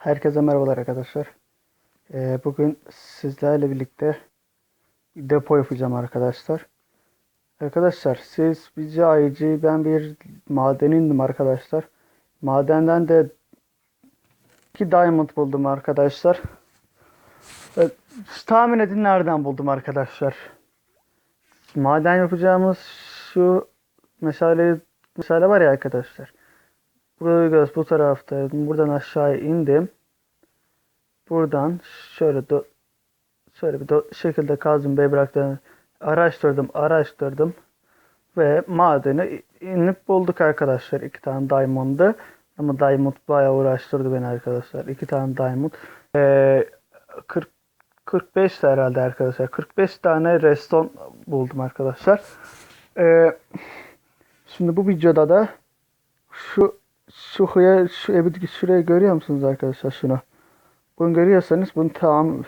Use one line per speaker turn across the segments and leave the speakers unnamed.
Herkese merhabalar arkadaşlar. Ee, bugün sizlerle birlikte depo yapacağım arkadaşlar. Arkadaşlar siz bir cahici ben bir madenindim arkadaşlar. Madenden de iki diamond buldum arkadaşlar. Ee, tahmin edin nereden buldum arkadaşlar. Maden yapacağımız şu meşale meşale var ya arkadaşlar. Burayı göz bu tarafta. Buradan aşağı indim. Buradan şöyle do şöyle bir do şekilde kazdım bebraktan araştırdım araştırdım ve madeni inip bulduk arkadaşlar. İki tane diamond'ı. Ama diamond bayağı uğraştırdı beni arkadaşlar. İki tane diamond. Ee, 40 45 de herhalde arkadaşlar. 45 tane reston buldum arkadaşlar. Ee, şimdi bu videoda da şu şu hıya şu ebedi şurayı görüyor musunuz arkadaşlar şunu? Bunu görüyorsanız bunu tamam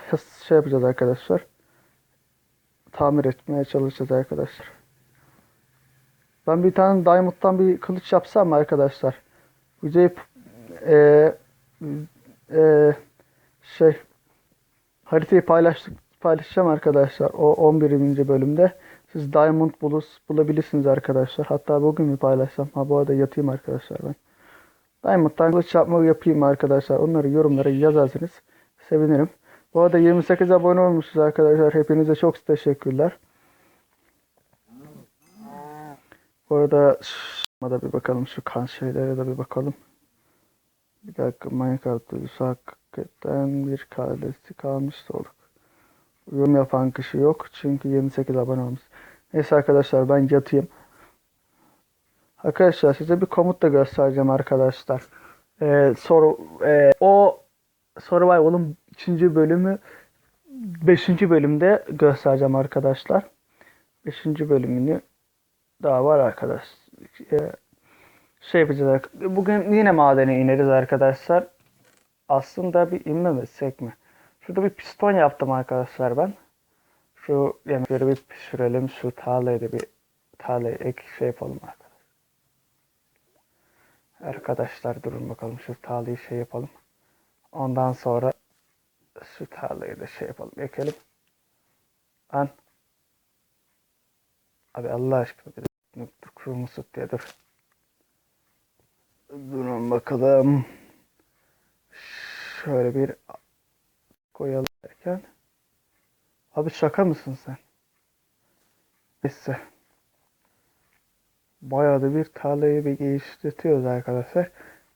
şey yapacağız arkadaşlar. Tamir etmeye çalışacağız arkadaşlar. Ben bir tane Diamond'dan bir kılıç yapsam arkadaşlar? Videoyu e, e, şey haritayı paylaştık paylaşacağım arkadaşlar o 11. bölümde. Siz Diamond bulus, bulabilirsiniz arkadaşlar. Hatta bugün mü paylaşsam? Ha bu arada yatayım arkadaşlar ben. Diamond'dan kılıç yapma yapayım arkadaşlar. Onları yorumlara yazarsanız sevinirim. Bu arada 28 abone olmuşuz arkadaşlar. Hepinize çok teşekkürler. Bu arada da bir bakalım. Şu kan şeylere de bir bakalım. Bir dakika Minecraft videosu hakikaten bir kalesi kalmış olduk. Yorum yapan kişi yok. Çünkü 28 abone olmuş. Neyse arkadaşlar ben yatayım. Arkadaşlar size bir komut da göstereceğim arkadaşlar. Ee, soru e, o Survival'ın 3. bölümü 5. bölümde göstereceğim arkadaşlar. 5. bölümünü daha var arkadaş. Ee, şey yapacağız. Bugün yine madene ineriz arkadaşlar. Aslında bir inmemesek mi? Şurada bir piston yaptım arkadaşlar ben. Şu yemekleri bir pişirelim. Şu tarlayı da bir tarlayı ek şey yapalım arkadaşlar. Arkadaşlar durun bakalım şu tarlayı şey yapalım. Ondan sonra şu tarlayı da şey yapalım. Ekelim. An. Abi Allah aşkına bir de kırmızı diye dur. Durun bakalım. Şöyle bir koyalım derken. Abi şaka mısın sen? Neyse. Bayağı da bir tarlayı bir geliştiriyoruz arkadaşlar.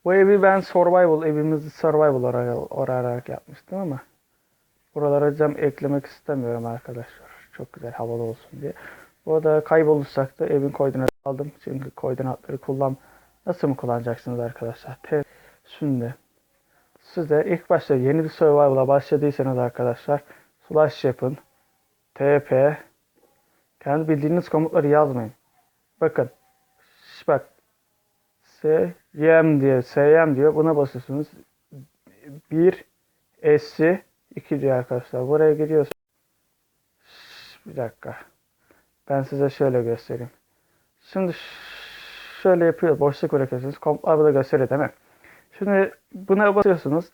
Bu evi ben survival, evimizi survival olarak, yapmıştım ama buralara cam eklemek istemiyorum arkadaşlar. Çok güzel havalı olsun diye. Bu arada kaybolursak da evin koordinatı aldım. Çünkü koordinatları kullan nasıl mı kullanacaksınız arkadaşlar? Te Şimdi size ilk başta yeni bir survival'a başladıysanız arkadaşlar slash yapın. TP kendi bildiğiniz komutları yazmayın. Bakın bak SYM diye SYM diyor. Buna basıyorsunuz. 1 S'i 2 diyor arkadaşlar. Buraya giriyorsunuz. Bir dakika. Ben size şöyle göstereyim. Şimdi şöyle yapıyor. Boşluk bırakıyorsunuz. Komutlar burada gösteriyor değil mi? Şimdi buna basıyorsunuz.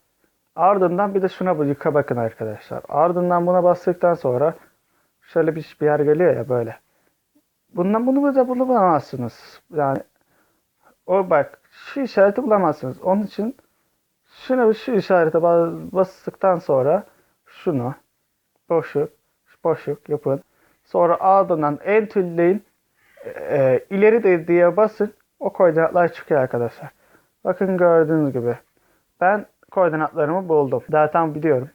Ardından bir de şuna yuka bakın arkadaşlar. Ardından buna bastıktan sonra şöyle bir, bir yer geliyor ya böyle. Bundan bunu burada bulamazsınız. Yani o bak şu işareti bulamazsınız. Onun için şuna şu işarete bastıktan sonra şunu boşluk boşluk yapın. Sonra ardından entülleyin e, ileri de diye basın. O koordinatlar çıkıyor arkadaşlar. Bakın gördüğünüz gibi. Ben koordinatlarımı buldum. Zaten biliyorum.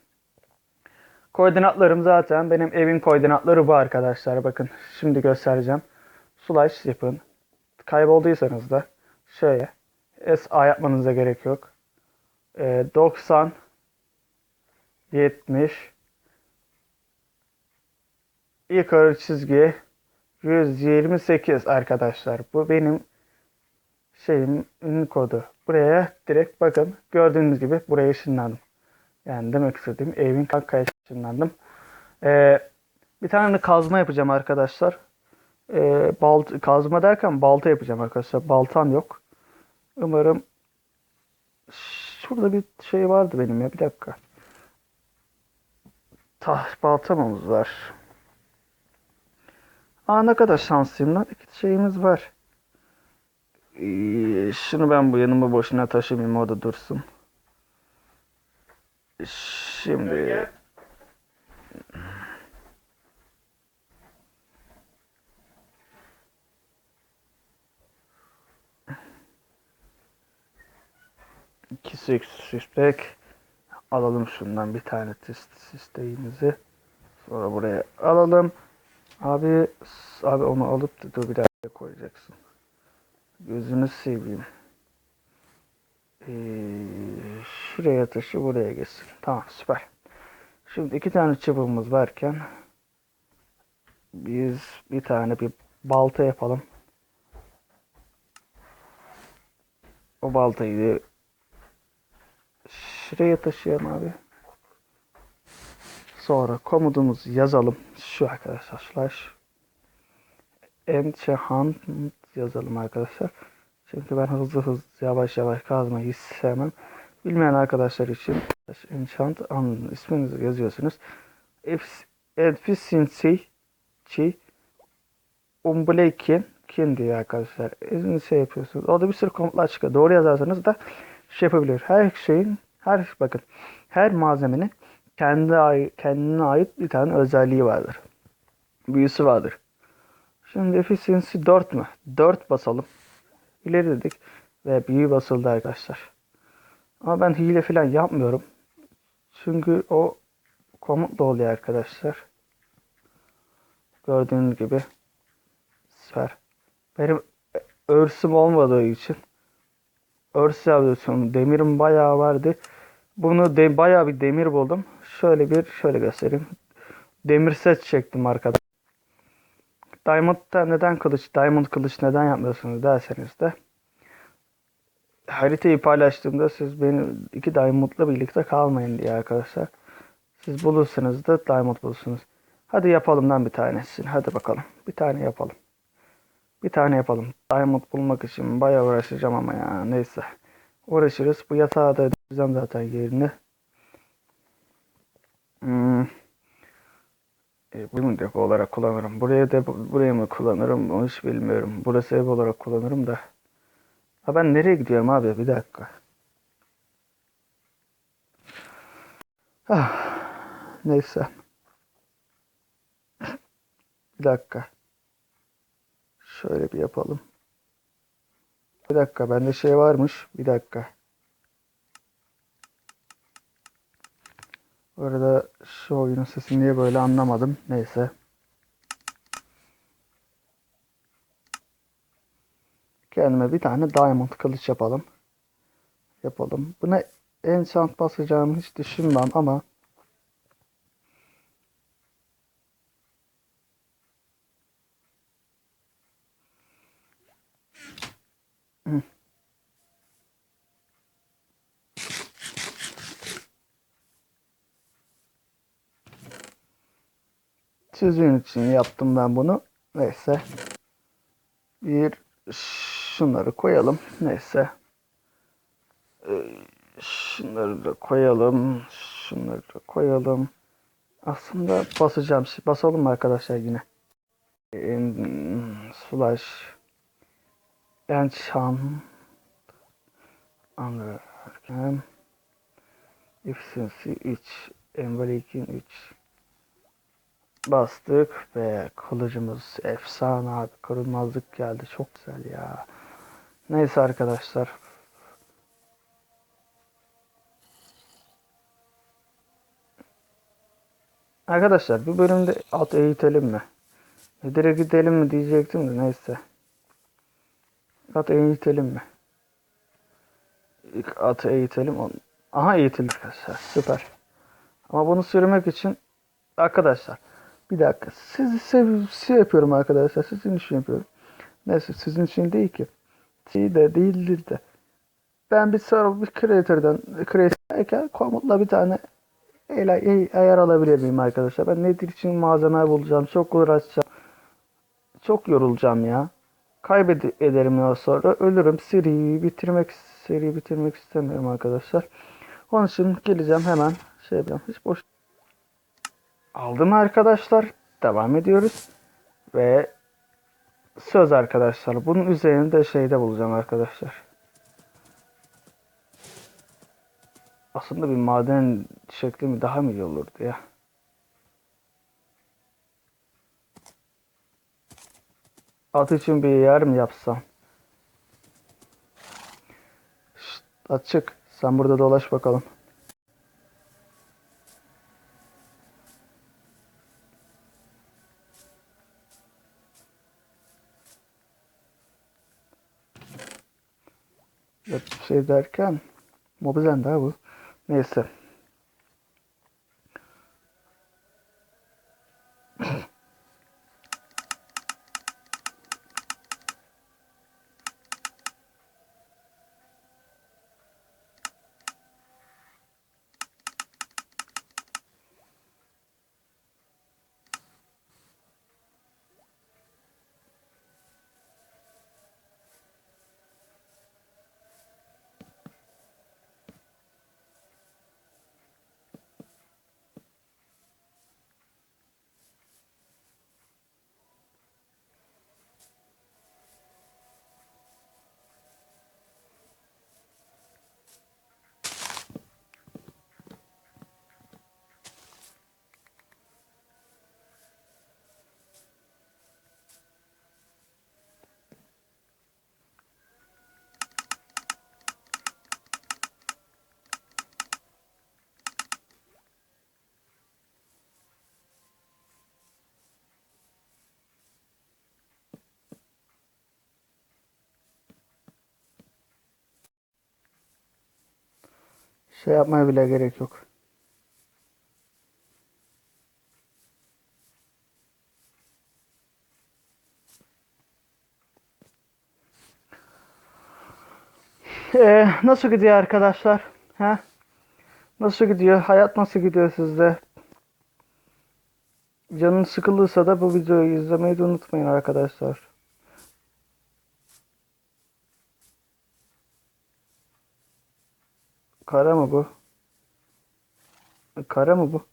Koordinatlarım zaten benim evin koordinatları bu arkadaşlar. Bakın şimdi göstereceğim. Slash yapın. Kaybolduysanız da şöyle SA yapmanıza gerek yok. Ee, 90 70 yukarı çizgi 128 arkadaşlar. Bu benim şeyimin kodu. Buraya direkt bakın. Gördüğünüz gibi buraya ışınlandım. Yani demek istediğim evin kankaya ışınlandım. Ee, bir tane kazma yapacağım arkadaşlar. Ee, balt kazma derken balta yapacağım arkadaşlar. Baltam yok. Umarım şurada bir şey vardı benim ya. Bir dakika. Taş baltamamız var. Aa ne kadar şanslıyım lan. İki şeyimiz var. Ee, şunu ben bu yanıma boşuna taşımayayım orada dursun. Şimdi iki six pack alalım şundan bir tane test isteğimizi. Sonra buraya alalım. Abi abi onu alıp da dur bir daha koyacaksın. Gözünü seveyim. Ee, şuraya taşı buraya geçsin. Tamam süper. Şimdi iki tane çubuğumuz varken biz bir tane bir balta yapalım. O baltayı şuraya taşıyalım abi. Sonra komutumuzu yazalım. Şu arkadaşlar slash enchant yazalım arkadaşlar. Çünkü ben hızlı hızlı yavaş yavaş kazmayı sevmem. Bilmeyen arkadaşlar için enchant an isminizi yazıyorsunuz. Efficiency chi Umblekin kim diyor arkadaşlar. İzini şey yapıyorsunuz. Orada bir sürü komutlar çıkıyor. Doğru yazarsanız da şey yapabilir. Her şeyin her bakın her malzemenin kendi kendine ait bir tane özelliği vardır. Büyüsü vardır. Şimdi efficiency 4 mü? 4 basalım. İleri dedik ve büyü basıldı arkadaşlar. Ama ben hile falan yapmıyorum. Çünkü o komutla oluyor arkadaşlar. Gördüğünüz gibi süper. Benim örsüm olmadığı için örs yapıyorsun. Demirim bayağı vardı. Bunu de, bayağı bir demir buldum. Şöyle bir şöyle göstereyim. Demir set çektim arkada. Diamond'da neden kılıç, Diamond kılıç neden yapmıyorsunuz derseniz de haritayı paylaştığımda siz beni iki Diamond'la birlikte kalmayın diye arkadaşlar. Siz bulursanız da Diamond bulursunuz. Hadi yapalım lan bir tanesini. Hadi bakalım. Bir tane yapalım. Bir tane yapalım. Diamond bulmak için bayağı uğraşacağım ama ya. Neyse. Uğraşırız. Bu yatağı da edeceğim zaten yerini. Hmm. E, bunu depo olarak kullanırım? Buraya depo, buraya mı kullanırım? Onu hiç bilmiyorum. Burası ev olarak kullanırım da. Ha ben nereye gidiyorum abi? Bir dakika. Ah, neyse. Bir dakika. Şöyle bir yapalım. Bir dakika bende şey varmış. Bir dakika. Bu arada şu oyunun sesini niye böyle anlamadım. Neyse. Kendime bir tane diamond kılıç yapalım. Yapalım. Buna enchant basacağımı hiç düşünmem ama Sizin için yaptım ben bunu. Neyse. Bir şunları koyalım. Neyse. Ee, Şunları da koyalım. Şunları da koyalım. Aslında basacağım. Basalım mı arkadaşlar yine? Slash enchant Anlarken efficiency 3 embolikin 3 bastık ve kılıcımız efsane abi kırılmazlık geldi çok güzel ya neyse arkadaşlar arkadaşlar bu bölümde at eğitelim mi direkt gidelim mi diyecektim de neyse at eğitelim mi İlk atı eğitelim. Aha eğitildi arkadaşlar. Süper. Ama bunu sürmek için arkadaşlar bir dakika. Sizi sev şey yapıyorum arkadaşlar. Sizin için yapıyorum. Neyse sizin için değil ki. Şey de değildir de. Ben bir sonra bir creator'dan creator'dayken komutla bir tane el, el, ayar alabilir miyim arkadaşlar? Ben nedir için malzeme bulacağım. Çok uğraşacağım. Çok yorulacağım ya. Kaybederim ya sonra ölürüm. Seriyi bitirmek seriyi bitirmek istemiyorum arkadaşlar. Onun için geleceğim hemen şey yapacağım. Hiç boş aldım arkadaşlar. Devam ediyoruz. Ve söz arkadaşlar. Bunun üzerinde şeyde bulacağım arkadaşlar. Aslında bir maden şekli mi daha mı iyi olurdu ya? At için bir yer mi yapsam? Şşt, açık. Sen burada dolaş bakalım. Yok bir şey derken Mobizen daha bu. Neyse. Şey yapmaya bile gerek yok. Ee, nasıl gidiyor arkadaşlar? Ha? Nasıl gidiyor? Hayat nasıl gidiyor sizde? Canın sıkılırsa da bu videoyu izlemeyi de unutmayın arkadaşlar. Kara mı bu? Kara mı bu?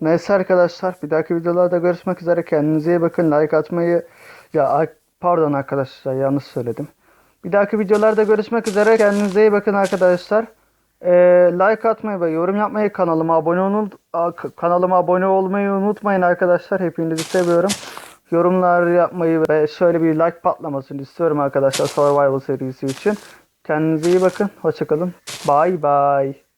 Neyse arkadaşlar bir dahaki videolarda görüşmek üzere kendinize iyi bakın like atmayı ya pardon arkadaşlar yanlış söyledim. Bir dahaki videolarda görüşmek üzere kendinize iyi bakın arkadaşlar. Ee, like atmayı ve yorum yapmayı kanalıma abone olun kanalıma abone olmayı unutmayın arkadaşlar hepinizi seviyorum. Yorumlar yapmayı ve şöyle bir like patlamasını istiyorum arkadaşlar Survival serisi için. Kendinize iyi bakın. Hoşçakalın. Bye bye.